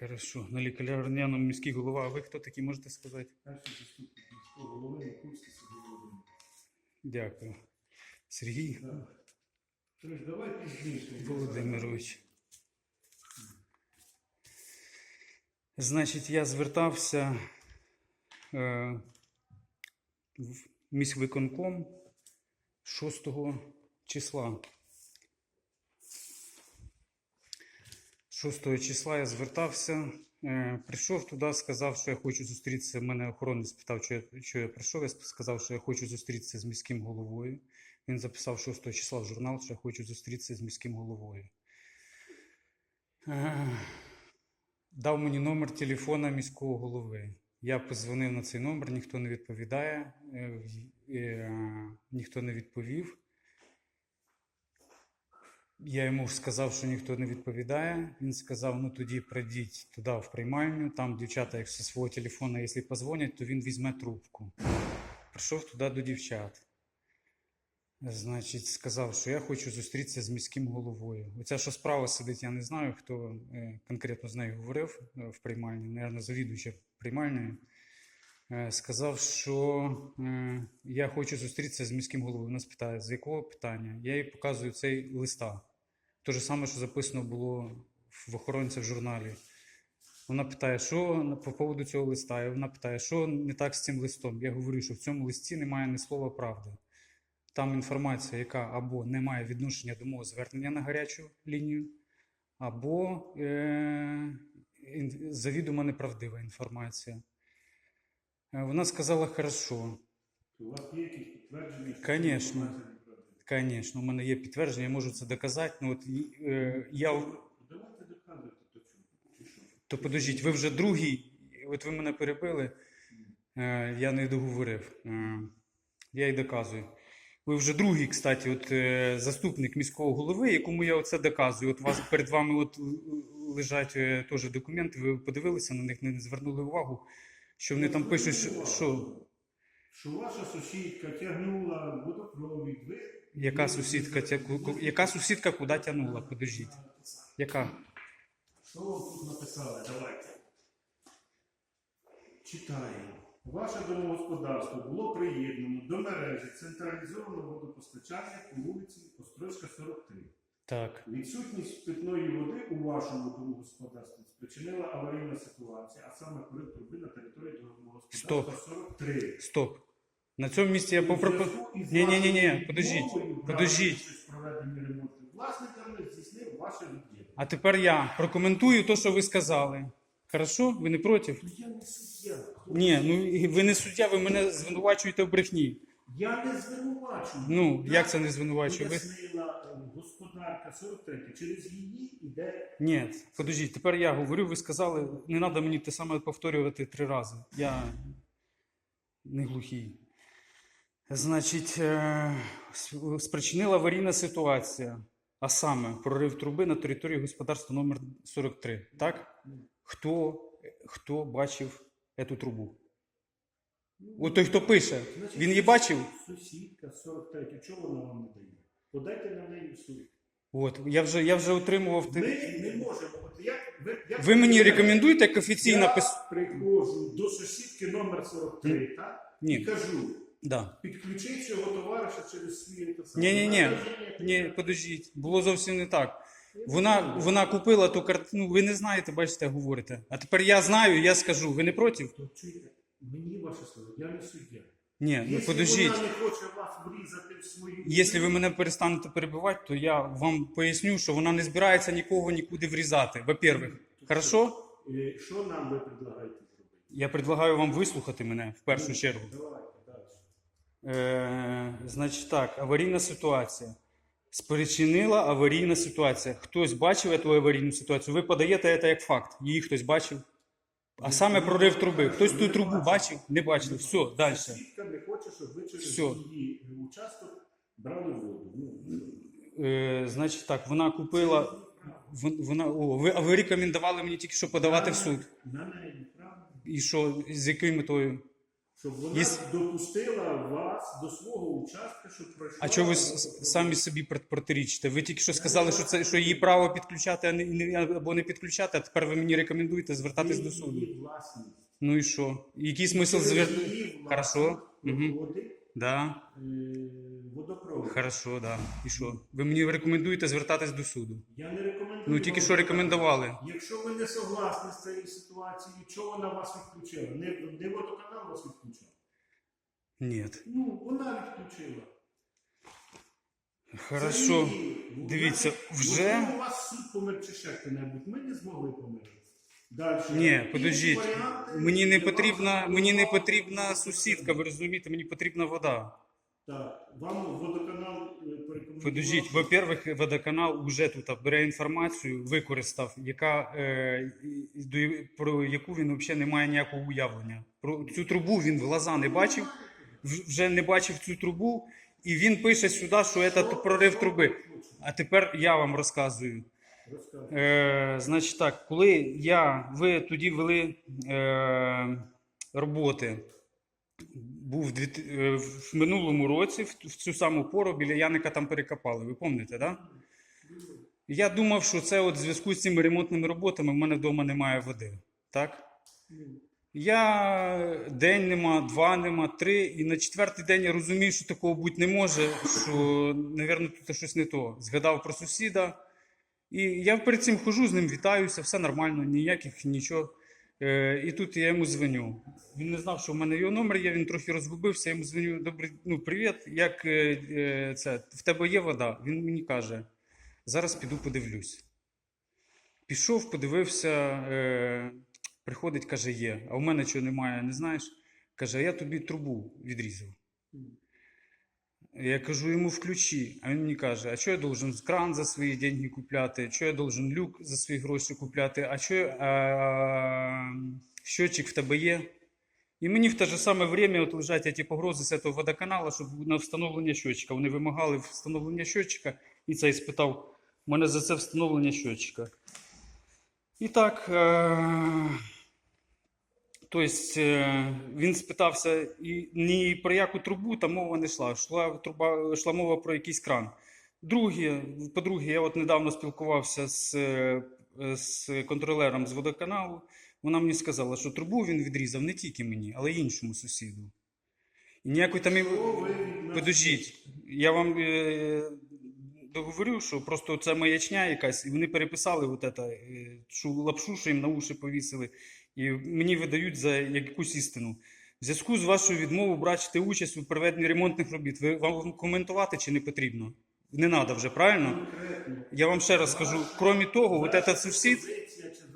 Хорошо. На лікарняному міський голова. А ви хто такий, можете сказати? Перший заступник міського голови Якутський Сергій Володимирович. Дякую. Сергій Так. Тож давай пізніше. Володимирович. Значить, я звертався е, в міськвиконком 6 числа. 6 числа я звертався, е, прийшов туди, сказав, що я хочу зустрітися. Мене охоронець спитав, що я, що я прийшов. Я сказав, що я хочу зустрітися з міським головою. Він записав 6 числа в журнал, що я хочу зустрітися з міським головою. Е, Дав мені номер телефона міського голови. Я позвонив на цей номер, ніхто не відповідає, е, ніхто не відповів. Я йому сказав, що ніхто не відповідає. Він сказав: ну тоді прийдіть туди в приймальню. Там дівчата, якщо свого телефона, якщо позвонять, то він візьме трубку. Прийшов туди до дівчат. Значить, сказав, що я хочу зустрітися з міським головою. Оця, що справа сидить, я не знаю, хто е, конкретно з нею говорив е, в приймальні, наверное, завідуюча приймальною. Е, Сказав, що я хочу зустрітися з міським головою. Вона спитає, з якого питання? Я їй показую цей листа. Те ж саме, що записано було в охоронця в журналі. Вона питає, що по поводу цього листа. І вона питає, що не так з цим листом. Я говорю, що в цьому листі немає ні слова правди. Там інформація, яка або не має відношення до мого звернення на гарячу лінію, або е- завідомо неправдива інформація. Е, Вона сказала, хорошо. У вас є якісь підтвердження? неправдива? Звісно, у мене є підтвердження, я можу це доказати. Ну, от, е, я, Давайте доказуйте то. Що? то подождіть, ви вже другий, от ви мене перебили, е, я не договорив. Е, я й доказую. Ви вже другий, кстати, от, е, заступник міського голови, якому я оце доказую. От вас перед вами от лежать е, теж документи, ви подивилися на них, не звернули увагу, що вони там пишуть, що, що ваша сусідка тягнула водопровід, ви... яка сусідка, тя- яка сусідка куди тягнула, подождіть. Яка? Що вам тут написали? Давайте. Читаємо. Ваше домогосподарство було приєднано до мережі централізованого водопостачання по вулиці Острозька, 43. Так. Відсутність питної води вашому домогосподарстві спричинила аварійна ситуація, а саме порив труби на території домогосподарства 43. Стоп. На цьому місці я попропоную. Ні, ні, ні, ні, подождіть, подождіть. участь в власниками здійснив ваше відділення. А тепер я прокоментую те, що ви сказали. Хорошо? Ви не проти? Ну, Я не суддя. Ні, ну ви не суддя, ви мене звинувачуєте в брехні. Я не звинувачую. Ну, як це не звинувачую? Ви... Пояснила е, господарка 43. Через її іде Ні, подождіть, тепер я говорю, ви сказали, не треба мені те саме повторювати три рази. Я не глухий. Значить, е, спричинила аварійна ситуація, а саме прорив труби на території господарства номер 43. Так? Хто, хто бачив цю трубу? От той, хто пише, він її бачив? Сусідка 43. Чого вона вам не дає? Подайте на неї в суд. От, я вже, я вже отримував. Ми не можемо. От як, ви, як Ви мені рекомендуєте як офіційно Я пис... приходжу до сусідки номер 43, так? І Ні. кажу, Да. підключи цього товариша через свій саме. Ні, ні, ні, Вона ні, подождіть, було зовсім не так. Вона, вона купила ту картину, ви не знаєте, бачите, говорите. А тепер я знаю, я скажу. Ви не проти? То чуєте, мені ваше слово, я не суддя. Ні, ну Якщо подождіть. вона не хоче вас врізати в свою... Якщо ви мене перестанете перебивати, то я вам поясню, що вона не збирається нікого нікуди врізати. Во-первых, хорошо? Е, Що нам ви предлагаєте зробити? Я предлагаю вам вислухати мене в першу чергу. Давайте, далі. Е, значить так, аварійна ситуація. Спричинила аварійна ситуація. Хтось бачив цю аварійну ситуацію? Ви подаєте це як факт. Її хтось бачив. А саме прорив труби. Хтось ту трубу бачив? Не бачив. Все, далі. Сусідка не хоче, щоб ви через Все. її участок брали воду. Ну, Е, значить так, вона купила. вон- Вона, о, ви, а ви рекомендували мені тільки що подавати в суд. І що, з якою метою? Щоб вона Єс- допустила вас до свого участка, щоб пройшла. А чого ви с- самі собі прот- протирічите? Ви тільки що сказали, що це що її право підключати, а не, не або не підключати, а тепер ви мені рекомендуєте звертатись до суду. Її власність. Ну і що? Який смисл звертати? Її Хорошо. Мгм. Да, е, водопровод. хорошо, да. І що? Ви мені рекомендуєте звертатись до суду. Я не рекомендую. Ну тільки що рекомендували. Якщо ви не согласні з цією ситуацією, чого вона вас відключила? Не, не водоканал вас відключав? Ні. Ну, вона відключила. Хорошо. Ну, Дивіться, вже- у вас суд помер чи ще хто-небудь. Ми не змогли помирити. Далі. Ні, подождіть. Мені не потрібна, мені не потрібна сусідка, ви розумієте, мені потрібна вода. Так, вам водоканал е, порекомендував. Подождіть, во-первых, водоканал вже тут бере інформацію, використав, яка, е, до, про яку він взагалі не має ніякого уявлення. Про цю трубу він в глаза не бачив, вже не бачив цю трубу, і він пише сюди, що це прорив труби. А тепер я вам розказую. Е, значить так, коли я, ви тоді вели е, роботи, був е, в минулому році, в, цю саму пору біля Яника там перекопали. Ви пам'ятаєте? Да? Я думав, що це от в зв'язку з цими ремонтними роботами в мене вдома немає води. Так? Я день нема, два нема, три, і на четвертий день я розумію, що такого бути не може, що, мабуть, тут щось не то. Згадав про сусіда. І я перед цим хожу з ним, вітаюся, все нормально, ніяких нічого. Е, і тут я йому дзвоню. Він не знав, що в мене його номер є, він трохи розгубився. Я йому дзвоню, добрий, ну, привіт, як е, е, це, в тебе є вода? Він мені каже, зараз піду подивлюсь. Пішов, подивився, е, приходить, каже, є. А в мене чого немає, не знаєш? Каже, я тобі трубу відрізав. Я кажу йому включи, а він мені каже, а що я должен кран за свої деньги купляти, що я должен люк за свої гроші купляти, а що а, щотчик в тебе є? І мені в те ж саме время от лежать ті погрози з цього водоканалу, щоб на встановлення щотчика. Вони вимагали встановлення щотчика, і цей спитав у мене за це встановлення щотчика. І так, е- Тобто е, він спитався і ні про яку трубу там мова не йшла. Йшла, труба, йшла мова про якийсь кран. Друге, по-друге, я от недавно спілкувався з, е, з контролером з водоканалу. Вона мені сказала, що трубу він відрізав не тільки мені, але й іншому сусіду. І ніякої там. Подождіть, я вам е, договорю, що просто це маячня якась, і вони переписали от это, е, шу, лапшу, що їм на уші повісили, і мені видають за якусь істину. В зв'язку з вашою відмовою брати участь у проведенні ремонтних робіт, ви вам коментувати чи не потрібно? Не треба вже, правильно? Я вам ще раз скажу, крім того, от этот сусід,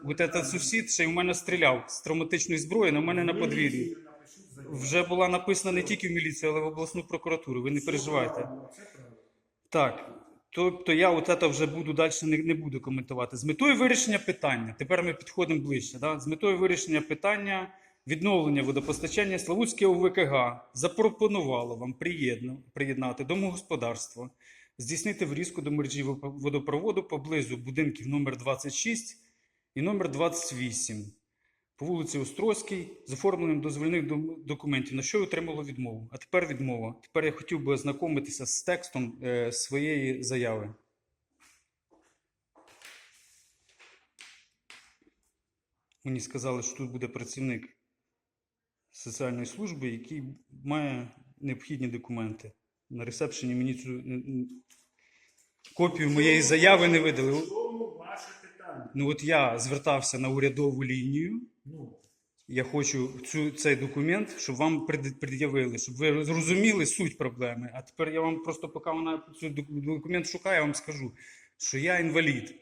от этот сусід ще й у мене стріляв з травматичної зброї на мене на подвір'ї. Вже була написана не тільки в міліцію, але в обласну прокуратуру. Ви не переживайте. Так. Тобто я от це вже буду далі не, не буду коментувати. З метою вирішення питання, тепер ми підходимо ближче. Да? З метою вирішення питання відновлення водопостачання Славутське ОВКГ запропонувало вам приєднати домогосподарство, здійснити врізку до мережі водопроводу поблизу будинків номер 26 і номер 28 по вулиці Острозькій з оформленням дозвільних документів, на що я отримало відмову. А тепер відмова. Тепер я хотів би ознакомитися з текстом е, своєї заяви. Мені сказали, що тут буде працівник соціальної служби, який має необхідні документи. На ресепшені мені цю копію моєї заяви не видали. В чому ваше питання? Ну от я звертався на урядову лінію. Ну, Я хочу цю, цей документ, щоб вам пред'явили, щоб ви зрозуміли суть проблеми. А тепер я вам просто, поки вона цей документ шукає, я вам скажу, що я інвалід.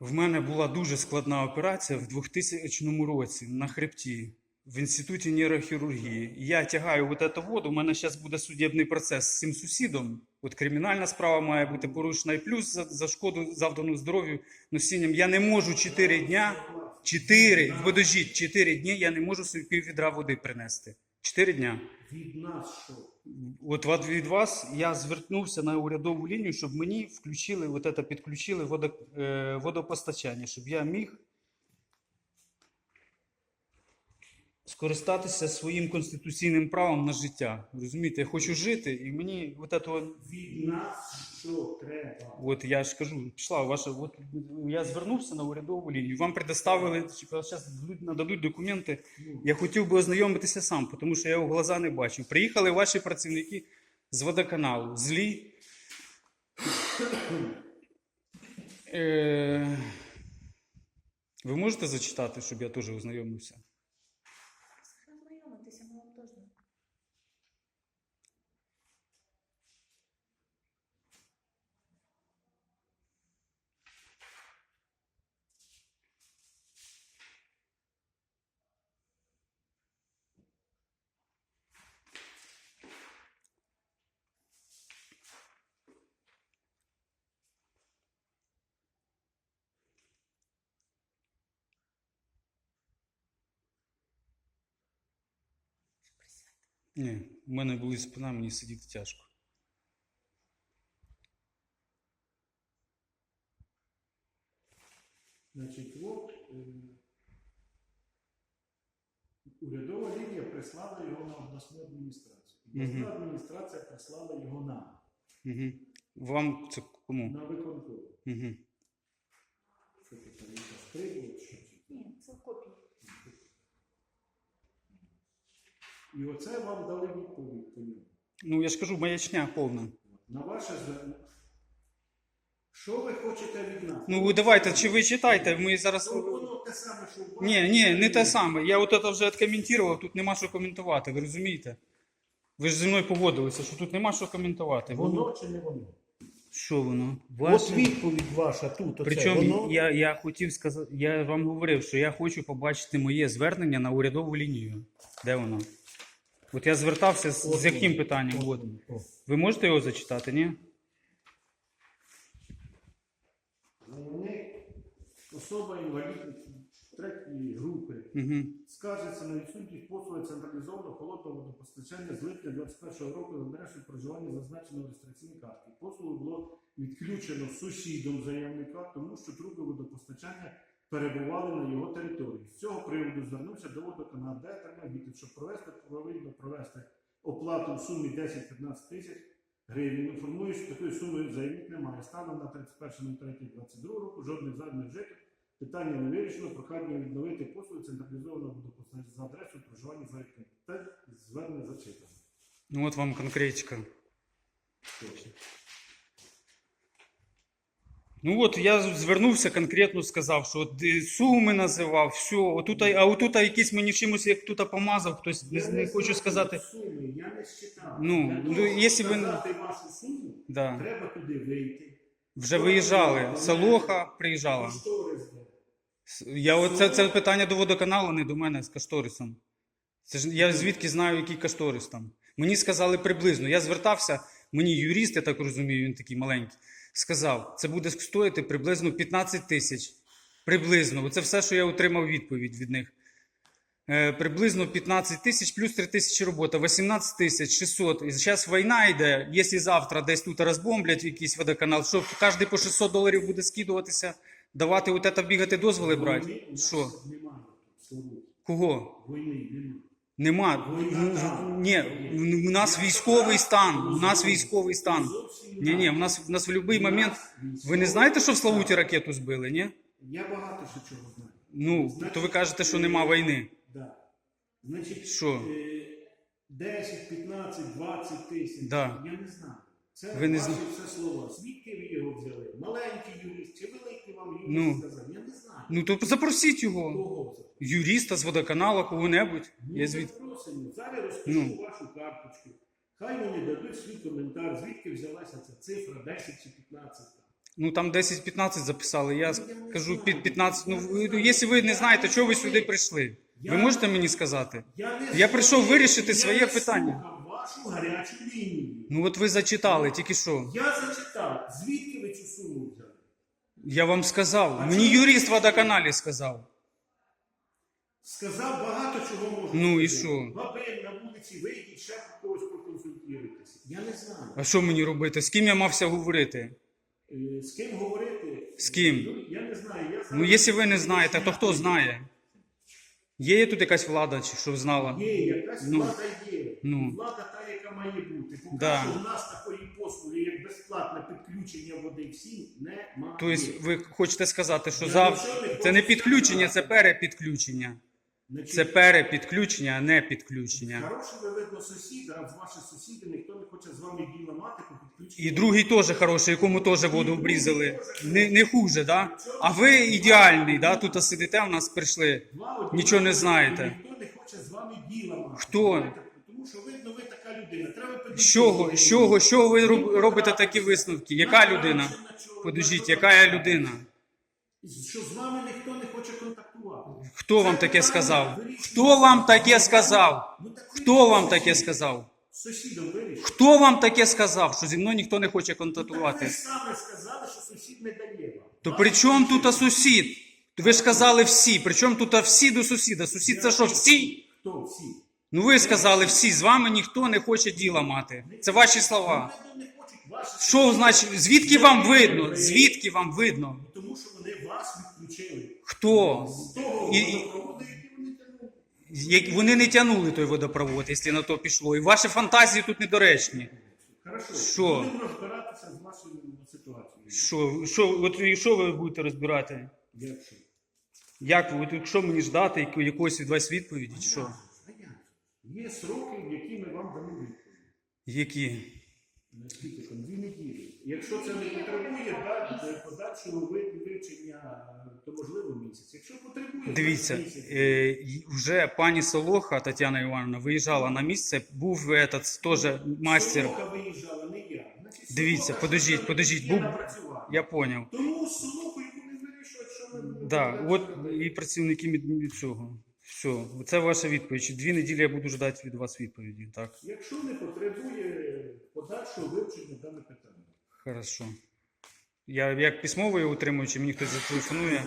В мене була дуже складна операція в 2000 році на хребті в інституті нейрохірургії. Я тягаю от эту воду. У мене зараз буде судебний процес з цим сусідом. От кримінальна справа має бути порушена, і плюс за, за шкоду завдану здоров'ю носінням. Я не можу 4 дня. Чотири, подождіть, чотири дні я не можу собі пів відра води принести. Чотири дня. від нас що? От від- від вас я звернувся на урядову лінію, щоб мені включили, от это, підключили е, водопостачання, щоб я міг скористатися своїм конституційним правом на життя. Розумієте, я хочу жити, і мені от этого, Від нас що треба? от я ж кажу, пішла ваша, от я звернувся на урядову лінію, вам предоставили, зараз нададуть документи. Ну, Я хотів би ознайомитися сам, тому що я його глаза не бачив. Приїхали ваші працівники з водоканалу, злі. Е, Ви можете зачитати, щоб я теж ознайомився? Ні, у мене були спина, мені сидіти тяжко. Значить, от е, урядова лінія прислала його на обласну адміністрацію. Обласна Мгм. адміністрація прислала його нам Угу. Вам це кому? на виконком. Угу. Ти там якась трибула, що це? Ні, це в копії. І оце вам дали відповідь по ньому. Ну, я ж кажу, маячня повна. На ваше звернення. Що ви хочете від нас? Ну, ви давайте, чи ви читайте, ми зараз. Ну, воно те саме, що у вас. Ні, ні, не те саме. Я от це вже відкоментував, тут нема що коментувати, ви розумієте? Ви ж зі мною погодилися, що тут нема що коментувати. Воно чи не воно? Що воно? От Ваше? відповідь ваша тут. Оце. Причому воно... я, я хотів сказати, я вам говорив, що я хочу побачити моє звернення на урядову лінію. Де воно? От я звертався з, з яким питанням? От. Ви можете його зачитати, ні? Заявник, особа інвалідності третьої групи Угу. скаржиться на відсутність послуги централізованого холодного водопостачання з липня 2021 року за адресою проживання зазначеного в реєстраційній карті. Послугу було відключено сусідом заявника, тому що труби водопостачання перебували на його території. З цього приводу звернувся до водоканалу, де отримав відповідь, щоб провести повинно провести оплату в сумі 10-15 тисяч гривень. Інформую, що такої суми заявник немає. Станом на 31.03.22 року жодних зайвих вжитих Питання не вирішено, прохання відновити послуги централізованого водопостачання за адресою проживання заявника. Те звернення зачитано. Ну от вам конкретика. Точно. Ну от я звернувся конкретно, сказав, що от е, суми називав, все, отут, а отут якийсь мені чимось, як тут помазав, хтось не, Я не хочу сказати. Суми, я не считав. Ну, ну, якщо ви- вашу суму, Да. треба туди вийти. Вже виїжджали. Солоха приїжджала. Я оце це питання до водоканалу, не до мене з кошторисом. Це ж я звідки знаю, який кошторис там. Мені сказали приблизно. Я звертався, мені юрист, я так розумію, він такий маленький, сказав, це буде стоїти приблизно 15 тисяч. Приблизно. Оце все, що я отримав відповідь від них. Е, приблизно 15 тисяч плюс 3 тисячі робота, 18 тисяч 600. І зараз війна йде, якщо завтра десь тут розбомблять якийсь водоканал, що кожен по 600 доларів буде скидуватися, давати от це бігати дозволи брати. Що? Кого? Війни немає. Нема. Війна. Ні, у нас військовий стан. У нас військовий стан. Ні, ні, у нас в нас в будь-який момент. Ви не знаєте, що в. Славуті ракету збили, ні? Я багато що чого знаю. Ну, то ви кажете, що нема війни. Да. Значить, Що? е, 10, 15, 20 тисяч. Да. Я не знаю. Це Ви не ваші зна- все слова. Звідки ви його взяли? Маленький юрист чи великий вам юрист Ну. сказав? Я не знаю. Ну то запросіть його. Кого це? Юриста з водоканалу, кого-небудь. Ну, Я звід... запросимо. Зараз розпишу Ну. вашу карточку. Хай вони дадуть свій коментар, звідки взялася ця цифра 10 чи 15. Ну там 10-15 записали. Я Ну, я кажу під 15. Ну, ви- якщо ви не знаєте, чого ви сюди прийшли? Ви можете мені сказати? Я, не Я прийшов вирішити своє питання. слухав вашу гарячу лінію. Ну от ви зачитали, тільки що. Я зачитав, звідки ви цю суму взяли? Я вам сказав. А Мені чому- юрист в водоканалі сказав. Сказав багато чого можна. Ну, і що? Бабин на вулиці, вийдіть, ще про когось проконсультуйтеся. Я не знаю. А що мені робити? З ким я мався говорити? Е, З ким говорити? З ким? Ну, я не знаю. Я Ну, зараз- якщо ви не знаєте, то хто знає? Є тут якась влада, чи що знала? Є якась Ну, влада є. ну. Влада та, яка має бути. Поки Да. що в нас такої послуги, як безплатне підключення води всім, немає. Тобто ви хочете сказати, що Я зав... нічого не це не підключення, це перепідключення. Це перепідключення, а не підключення. Хороший ви видно сусіда, а з ваших сусідів ніхто не хоче з вами діло мати по підключенню. І другий теж хороший, якому теж воду обрізали. Не, не хуже, да? А ви ідеальний, да? Тут сидите, в нас прийшли. Два одні Нічого не знаєте. Ніхто не хоче з вами діла мати. Хто? Знаєте, Тому що видно, ви така людина. Треба З чого, з чого, з чого ви роб- робите такі висновки? Яка людина? Подождіть, яка я людина? Що з вами ніхто не хоче контактувати. Хто вам таке сказав? Хто вам таке сказав? Ну, Хто вам таке сказав? Сусідом вирішуйте. Хто вам таке сказав, що зі мною ніхто не хоче Так ви контактувати? саме сказали, що сусід не дає вам. То при чому тут сусід-? Ви ж сказали всі. При чому тут всі до сусіда? Сусід це що, всі? Хто всі? Ну ви сказали всі, з вами ніхто не хоче діла мати. Це ваші слова. Що значить, звідки вам видно? Звідки вам видно? Тому що вони вас відключили. Хто? І- і-. Як- Вони не тягнули той водопровод, якщо на то пішло. І ваші фантазії тут недоречні. Хорошо. Що? Будемо розбиратися з вашою ситуацією. Що, що, от і що ви будете розбирати? Як що? Як ви, от що мені ждати, якоїсь від вас відповіді? чи Що? А як? Є сроки, які ми вам дамо відповідь. Які? Наскільки там? Дві неділі. Якщо це не потребує да, подальшого ви- вивчення, то можливо місяць. Якщо потребує, Дивіться, е, вже пані Солоха Тетяна Івановна виїжджала на місце, був этот, теж мастер. Солоха виїжджала, не я. Значить, Дивіться, Солоха, подождіть, подождіть, був- Я поняв. Тому Солохою вони вирішують, що ми Да, будемо от і працівники від цього. Все, це ваша відповідь. Дві неділі я буду ждати від вас відповіді. Так, Якщо не потребує подальшого вивчення дане питання. хорошо. Я як письмовий утримую, чи мені хтось зателефонує?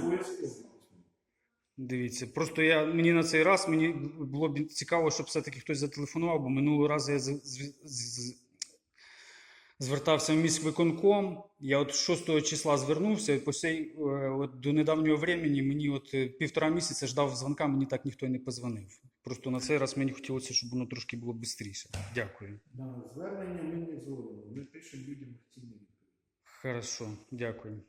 Дивіться, просто я мені на цей раз мені було б цікаво, щоб все-таки хтось зателефонував, бо минулого разу я з, з, з, звертався в міськвиконком. Я от 6 числа звернувся, і по сей, е, от до недавнього времени мені от е, півтора місяця ждав дзвонка, мені так ніхто не позвонив. Просто на цей раз мені хотілося, щоб воно трошки було швидше. Дякую. Да, звернення ми не зробимо. Ми пишемо людям відповіді. Хорошо, дякую.